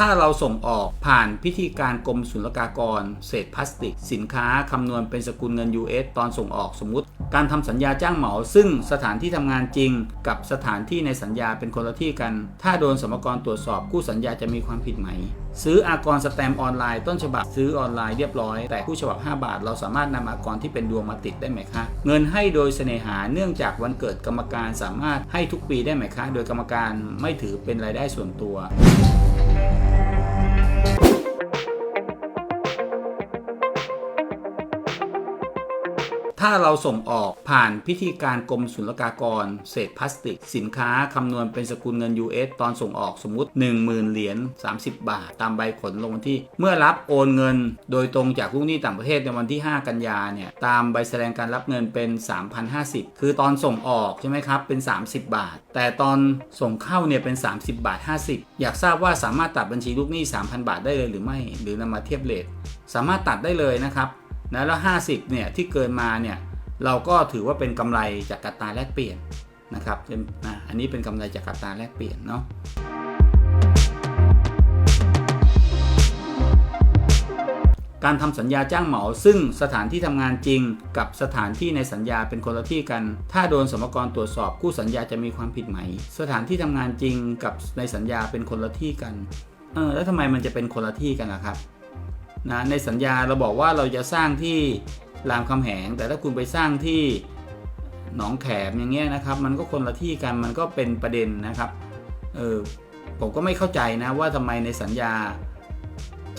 ถ้าเราส่งออกผ่านพิธีการกรมศุลกากร เศษพลาสติก สินค้าคำนวณเป็นสกุลเงิน US ตอนส่งออกสมมุติ การทำสัญญาจ้างเหมา ซึ่งสถานที่ทำงานจริง กับสถานที่ในสัญญาเป็นคนละที่กัน ถ้าโดนสมกรตรวจสอบคู่สัญญาจะมีความผิดไหม ซื้ออากรสแตมป์ออนไลน์ต้นฉบับซื้อออนไลน์เรียบร้อย แต่คู่ฉบับ 5 บาท เราสามารถนำอากรที่เป็นดวงมาติดได้ไหมคะเงินให้โดยเสน่หาเนื่องจากวันเกิดกรรมการสามารถให้ทุกปีได้ไหมคะ โดยกรรมการไม่ถือเป็นรายได้ส่วนตัว you ถ้าเราส่งออกผ่านพิธีการกรมศุลกากร เศษพลาสติก สินค้าคำนวณเป็นสกุลเงิน US ตอนส่งออกสมมุติ 10,000 เหรียญ30 บาท ตามใบขนลงวันที่ เมื่อรับโอนเงิน โดยตรงจากลูกหนี้ต่างประเทศในวันที่ 5 กันยาเนี่ยตามใบแสดงการรับเงินเป็น 3,050 คือตอนส่งออกใช่ไหมครับเป็น 30 บาท แต่ตอนส่งเข้าเนี่ยเป็น 30 บาท 50 อยากทราบว่าสามารถตัดบัญชีลูกหนี้ 3,000 บาทได้เลยหรือไม่ หรือนำมาเทียบเลทสามารถตัดได้เลยนะครับ นะแล้ว 50เนี่ยที่เกินมาเนี่ยเราก็ถือว่าเป็นกำไรจากอัตราแลกเปลี่ยนนะครับอันนี้เป็นกำไรจากอัตราแลกเปลี่ยนเนาะการทำสัญญาจ้างเหมา ซึ่งสถานที่ทำงานจริงกับสถานที่ในสัญญาเป็นคนละที่กัน ถ้าโดนสมกรตรวจสอบคู่สัญญาจะมีความผิดไหม สถานที่ทำงานจริงกับในสัญญาเป็นคนละที่กัน เออแล้วทำไมมันจะเป็นคนละที่กันล่ะครับ นะในสัญญาเราบอกว่าเราจะสร้างที่รามคำแหง แต่ถ้าคุณไปสร้างที่หนองแขมอย่างเงี้ยนะครับ มันก็คนละที่กันมันก็เป็นประเด็นนะครับเออผมก็ไม่เข้าใจนะว่าทำไมในสัญญา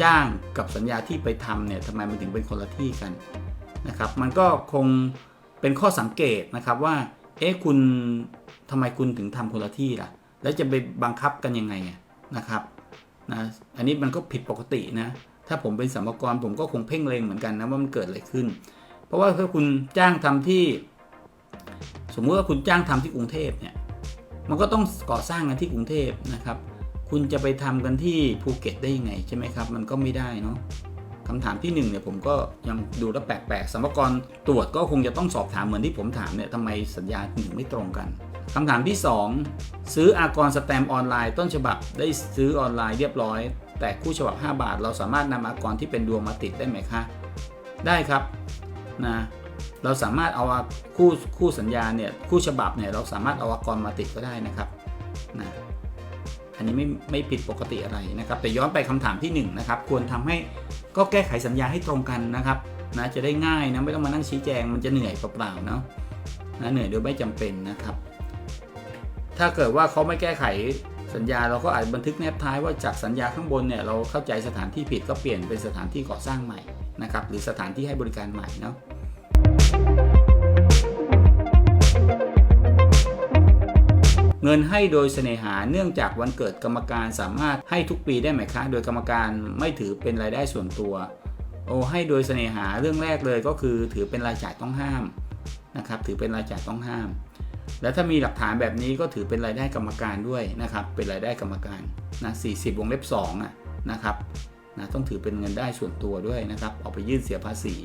จ้างกับสัญญาที่ไปทำเนี่ยทำไมมันถึงเป็นคนละที่กันนะครับ มันก็คงเป็นข้อสังเกตนะครับว่า เอ๊ะคุณทำไมคุณถึงทำคนละที่ล่ะ แล้วจะไปบังคับกันยังไงนะครับนะอันนี้มันก็ผิดปกตินะ ถ้าผมเป็นสัมภากรผมก็คงเพ่งเลงเหมือนกันนะว่ามันเกิดอะไรขึ้น เพราะว่าถ้าคุณจ้างทำที่ สมมุติว่าคุณจ้างทำที่กรุงเทพเนี่ยมันก็ต้องก่อสร้างกันที่กรุงเทพนะครับ คุณจะไปทำกันที่ภูเก็ตได้ยังไงใช่ไหมครับ มันก็ไม่ได้เนาะคำถามที่หนึ่งเนี่ยผมก็ยังดูแล้วแปลกๆสัมภากรตรวจก็คงจะต้องสอบถามเหมือนที่ผมถามเนี่ยทำไมสัญญาถึงไม่ตรงกันคำถามที่ 2 ซื้ออากรสแตมออนไลน์ต้นฉบับได้ซื้อออนไลน์เรียบร้อย แต่คู่ฉบับ 5 บาท เราสามารถนำอากรที่เป็นดวงมาติดได้ไหมคะ ได้ครับนะเราสามารถเอาคู่คู่สัญญาเนี่ยคู่ฉบับเนี่ยเราสามารถเอาอากรมาติดก็ได้นะครับนะอันนี้ไม่ไม่ผิดปกติอะไรนะครับ แต่ย้อนไปคำถามที่1นงนะครับควรทำให้ก็แก้ไขสัญญาให้ตรงกันนะครับนะจะได้ง่ายนะไม่ต้องมานั่งชี้แจงมันจะเหนื่อยเปล่าๆเนาะนะเหนื่อยโดยไม่จำเป็นนะครับ ถ้าเกิดว่าเขาไม่แก้ไข สัญญาเราก็อาจบันทึกแนบท้ายว่าจากสัญญาข้างบนเนี่ยเราเข้าใจสถานที่ผิดก็เปลี่ยนเป็นสถานที่ก่อสร้างใหม่นะครับหรือสถานที่ให้บริการใหม่เนาะเงินให้โดยเสน่หาเนื่องจากวันเกิดกรรมการสามารถให้ทุกปีได้ไหมคะโดยกรรมการไม่ถือเป็นรายได้ส่วนตัว โอ้ให้โดยเสน่หาเรื่องแรกเลยก็คือถือเป็นรายจ่ายต้องห้ามนะครับถือเป็นรายจ่ายต้องห้าม แล้วถ้ามีหลักฐานแบบนี้ก็ถือเป็นรายได้กรรมการด้วยนะครับ เป็นรายได้กรรมการนะ40 วงเล็บ2อะนะครับนะต้องถือเป็นเงินได้ส่วนตัวด้วยนะครับ เอาไปยื่นเสียภาษี